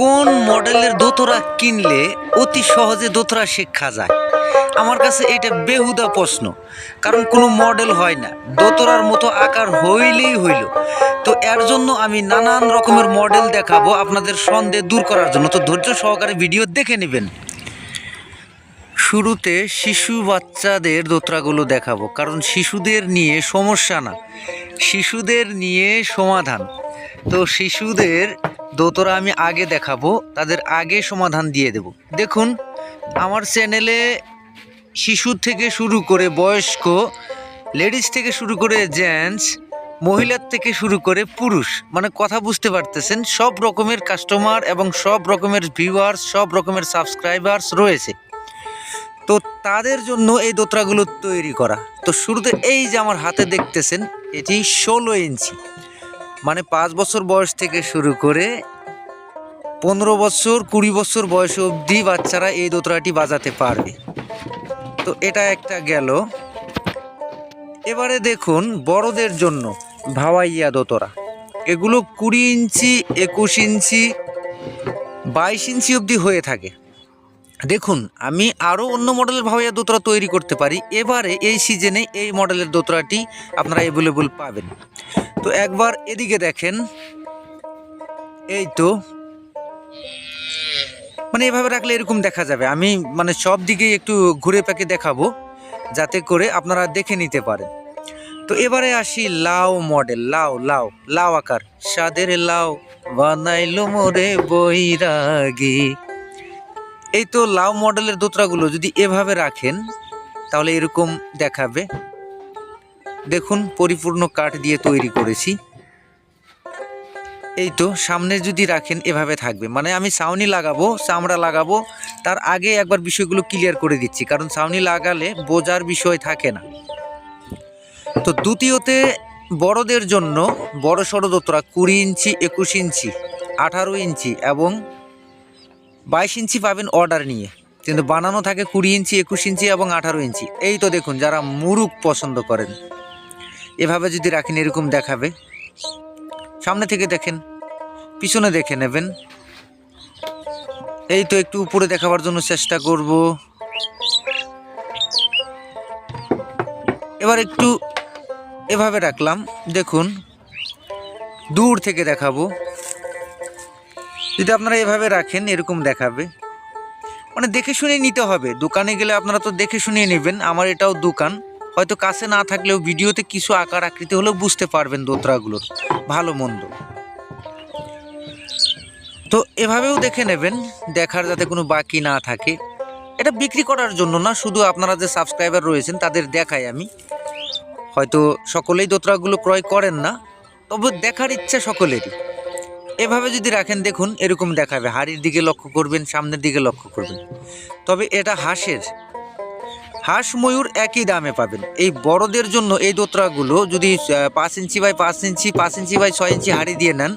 কোন মডেলের দোতরা কিনলে অতি সহজে দোতরা শেখা যায়? আমার কাছে এটা বেহুদা প্রশ্ন, কারণ কোনো মডেল হয় না। দোতরার মতো আকার হইলেই হইল। তো এর জন্য আমি নানান রকমের মডেল দেখাবো আপনাদের সন্দেহ দূর করার জন্য। তো ধৈর্য সহকারে ভিডিও দেখে নেবেন। শুরুতে শিশু বাচ্চাদের দোতরাগুলো দেখাবো, কারণ শিশুদের নিয়ে সমস্যা না। শিশুদের নিয়ে সমাধান। তো শিশুদের দোতরা আমি আগে দেখাবো, তাদের আগে সমাধান দিয়ে দেব। দেখুন, আমার চ্যানেলে শিশু থেকে শুরু করে বয়স্ক লেডিস থেকে শুরু করে জেন্টস মহিলার থেকে শুরু করে পুরুষ মানে কথা বুঝতে পারতেছেন, সব রকমের কাস্টমার এবং সব রকমের ভিউয়ার্স সব রকমের সাবস্ক্রাইবার্স রয়েছে। তো তাদের জন্য এই দোতরাগুলো তৈরি করা। তো শুরুতে এই যে আমার হাতে দেখতেছেন, এটি ষোলো ইঞ্চি। মানে পাঁচ বছর বয়স থেকে শুরু করে পনেরো বছর, কুড়ি বছর বয়স অবধি বাচ্চারা এই দোতরাটি বাজাতে পারবে। তো এটা একটা গেল। এবারে দেখুন বড়দের জন্য ভাওয়াইয়া দোতরা এগুলো কুড়ি ইঞ্চি, একুশ ইঞ্চি, বাইশ ইঞ্চি অবধি হয়ে থাকে। দেখুন, আমি আরও অন্য মডেলের ভাওয়াইয়া দোতরা তৈরি করতে পারি। এবারে এই সিজনে এই মডেলের দোতরাটি আপনারা অ্যাভেলেবল পাবেন। তো একবার এদিকে দেখেন। এই তো মানে এভাবে রাখলে এরকম দেখা যাবে। আমি মানে সব দিকেই একটু ঘুরে প্যাকে দেখাবো, যাতে করে আপনারা দেখে নিতে পারেন। তো এবারে আসি লাউ মডেল লাউ লাউ লাউ আকার। সাদের লাউ বানাইলো মোরে বৈরাগী। এই তো লাউ মডেলের দোতরাগুলো যদি এভাবে রাখেন, তাহলে এরকম দেখাবে। দেখুন, পরিপূর্ণ কাঠ দিয়ে তৈরি করেছি। এই তো সামনে যদি রাখেন, এভাবে থাকবে। মানে আমি ছাউনি লাগাবো, চামড়া লাগাবো, তার আগে একবার বিষয়গুলো ক্লিয়ার করে দিচ্ছি, কারণ ছাউনি লাগালে বোঝার বিষয় থাকে না। তো দ্বিতীয়তে, বড়দের জন্য বড় সড়ো দোতরা কুড়ি ইঞ্চি, একুশ ইঞ্চি, আঠারো ইঞ্চি এবং বাইশ ইঞ্চি পাবেন অর্ডার নিয়ে। কিন্তু বানানো থাকে কুড়ি ইঞ্চি, একুশ ইঞ্চি এবং আঠারো ইঞ্চি। এই তো দেখুন, যারা মুরুক পছন্দ করেন, এভাবে যদি রাখেন, এরকম দেখাবে। সামনে থেকে দেখেন, পিছনে দেখে নেবেন। এই তো একটু উপরে দেখাবার জন্য চেষ্টা করব। এবার একটু এভাবে রাখলাম, দেখুন, দূর থেকে দেখাবো। যদি আপনারা এভাবে রাখেন, এরকম দেখাবে। মানে দেখে শুনে নিতে হবে। দোকানে গেলে আপনারা তো দেখে শুনে নেবেন, আমার এটাও দোকান। হয়তো কাছে না থাকলেও ভিডিওতে কিছু আকার আকৃতি হলেও বুঝতে পারবেন দোতরাগুলোর ভালো, মন্দ। তো এভাবেও দেখে নেবেন, দেখার যাতে কোনো বাকি না থাকে। এটা বিক্রি করার জন্য না, শুধু আপনারা যে সাবস্ক্রাইবার রয়েছেন তাদের দেখাই আমি। হয়তো সকলেই দোতরাগুলো ক্রয় করেন না, তবে দেখার ইচ্ছা সকলেরই। এভাবে যদি রাখেন, দেখুন, এরকম দেখাবে। হাড়ির দিকে লক্ষ্য করবেন, সামনের দিকে লক্ষ্য করবেন। তবে এটা হাঁসের। হাঁস ময়ূর একই দামে পাবেন। এই বড়দের জন্য এই দোতরাগুলো যদি পাঁচ ইঞ্চি বাই পাঁচ ইঞ্চি পাঁচ ইঞ্চি বাই ছয় ইঞ্চি হাড়ি দিয়ে নেন,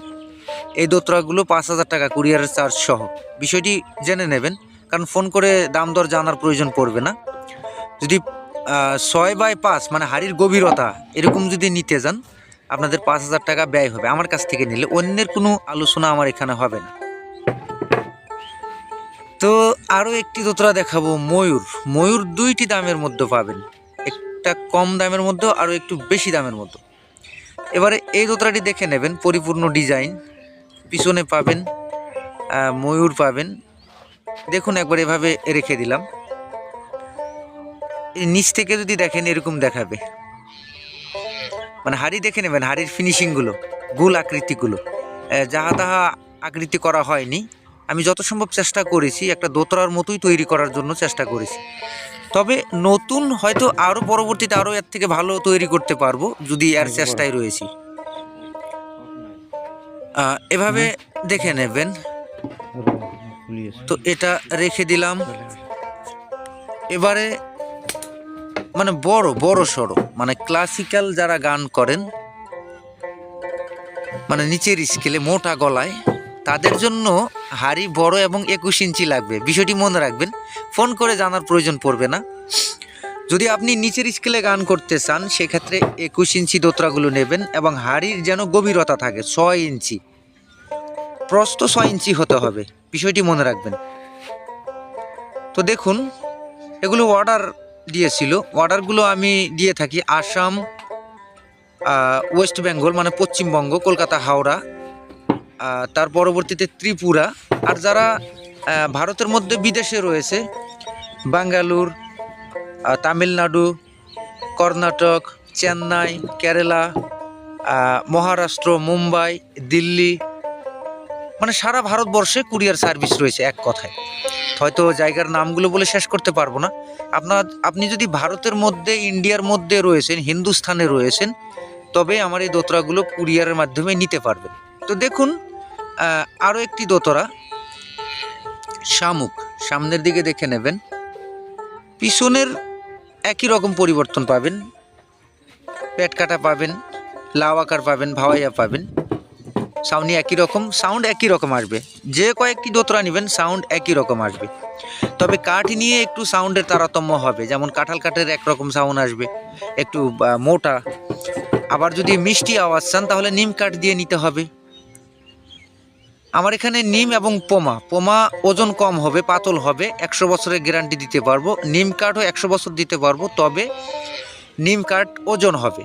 এই দোতরাগুলো পাঁচ হাজার টাকা কুরিয়ারের চার্জ সহ। বিষয়টি জেনে নেবেন, কারণ ফোন করে দাম দর জানার প্রয়োজন পড়বে না। যদি ছয় বাই পাঁচ মানে হাড়ির গভীরতা এরকম যদি নিতে যান, আপনাদের পাঁচ হাজার টাকা ব্যয় হবে। আমার কাছ থেকে নিলে অন্যের কোনো আলোচনা আমার এখানে হবে না। তো আরও একটি দোতরা দেখাবো, ময়ূর। ময়ূর দুইটি দামের মধ্যে পাবেন। একটা কম দামের মধ্যে আরও একটু বেশি দামের মধ্যে এবারে এই দোতরাটি দেখে নেবেন, পরিপূর্ণ ডিজাইন। পিছনে পাবেন ময়ূর পাবেন। দেখুন, একবার এভাবে রেখে দিলাম। নিচ থেকে যদি দেখেন, এরকম দেখাবে। মানে হাড়ি দেখে নেবেন, হাড়ির ফিনিশিংগুলো গুল আকৃতিগুলো। যাহা তাহা আকৃতি করা হয়নি। আমি যত সম্ভব চেষ্টা করেছি একটা দোতরার মতোই তৈরি করার জন্য চেষ্টা করেছি। তবে নতুন হয়তো আরও পরবর্তীতে আরও এর থেকে ভালো তৈরি করতে পারব যদি এর চেষ্টায় রয়েছি। এভাবে দেখে নেবেন। তো এটা রেখে দিলাম। এবারে মানে বড় বড় সড়ো মানে ক্লাসিক্যাল যারা গান করেন মানে নিচের স্কেলে মোটা গলায় তাদের জন্য হাড়ি বড় এবং একুশ ইঞ্চি লাগবে। বিষয়টি মনে রাখবেন। ফোন করে জানার প্রয়োজন পড়বে না। যদি আপনি নিচের স্কেলে গান করতে চান, সেক্ষেত্রে একুশ ইঞ্চি দোতরাগুলো নেবেন এবং হাড়ির যেন গভীরতা থাকে, ছয় ইঞ্চি। প্রস্থ ছয় ইঞ্চি হতে হবে, বিষয়টি মনে রাখবেন। তো দেখুন, এগুলো অর্ডার দিয়েছিল। অর্ডারগুলো আমি দিয়ে থাকি আসাম ওয়েস্ট বেঙ্গল মানে পশ্চিমবঙ্গ, কলকাতা, হাওড়া। তার পরবর্তীতে ত্রিপুরা। আর যারা ভারতের মধ্যে বিদেশে রয়েছে, বাঙ্গালোর তামিলনাড়ু, কর্ণাটক, চেন্নাই, কেরালা মহারাষ্ট্র, মুম্বাই, দিল্লি মানে সারা ভারতবর্ষে কুরিয়ার সার্ভিস রয়েছে এক কথায়। হয়তো জায়গার নামগুলো বলে শেষ করতে পারব না। আপনার, আপনি যদি ভারতের মধ্যে, ইন্ডিয়ার মধ্যে রয়েছেন, হিন্দুস্থানে রয়েছেন, তবে আমার এই দোতরাগুলো কুরিয়ারের মাধ্যমে নিতে পারবেন। তো দেখুন আরও একটি দোতরা। শামুক, সামনের দিকে দেখে নেবেন। পিছনের একই রকম পরিবর্তন পাবেন। পেট কাটা পাবেন, লাউ আকার পাবেন ভাওয়াইয়া পাবেন। সাউন্ড একই রকম, সাউন্ড একই রকম আসবে। যে কয়েকটি দোতরা নেবেন, সাউন্ড একই রকম আসবে। তবে কাঠ নিয়ে একটু সাউন্ডের তারতম্য হবে। যেমন কাঁঠাল কাঠের একরকম সাউন্ড আসবে, একটু মোটা। আবার যদি মিষ্টি আওয়াজ চান, তাহলে নিম কাঠ দিয়ে নিতে হবে। আমার এখানে নিম এবং পোমা। পোমা ওজন কম হবে, পাতল হবে, একশো বছরের গ্যারান্টি দিতে পারব। নিম কাঠও একশো বছর দিতে পারব, তবে নিম কাঠ ওজন হবে।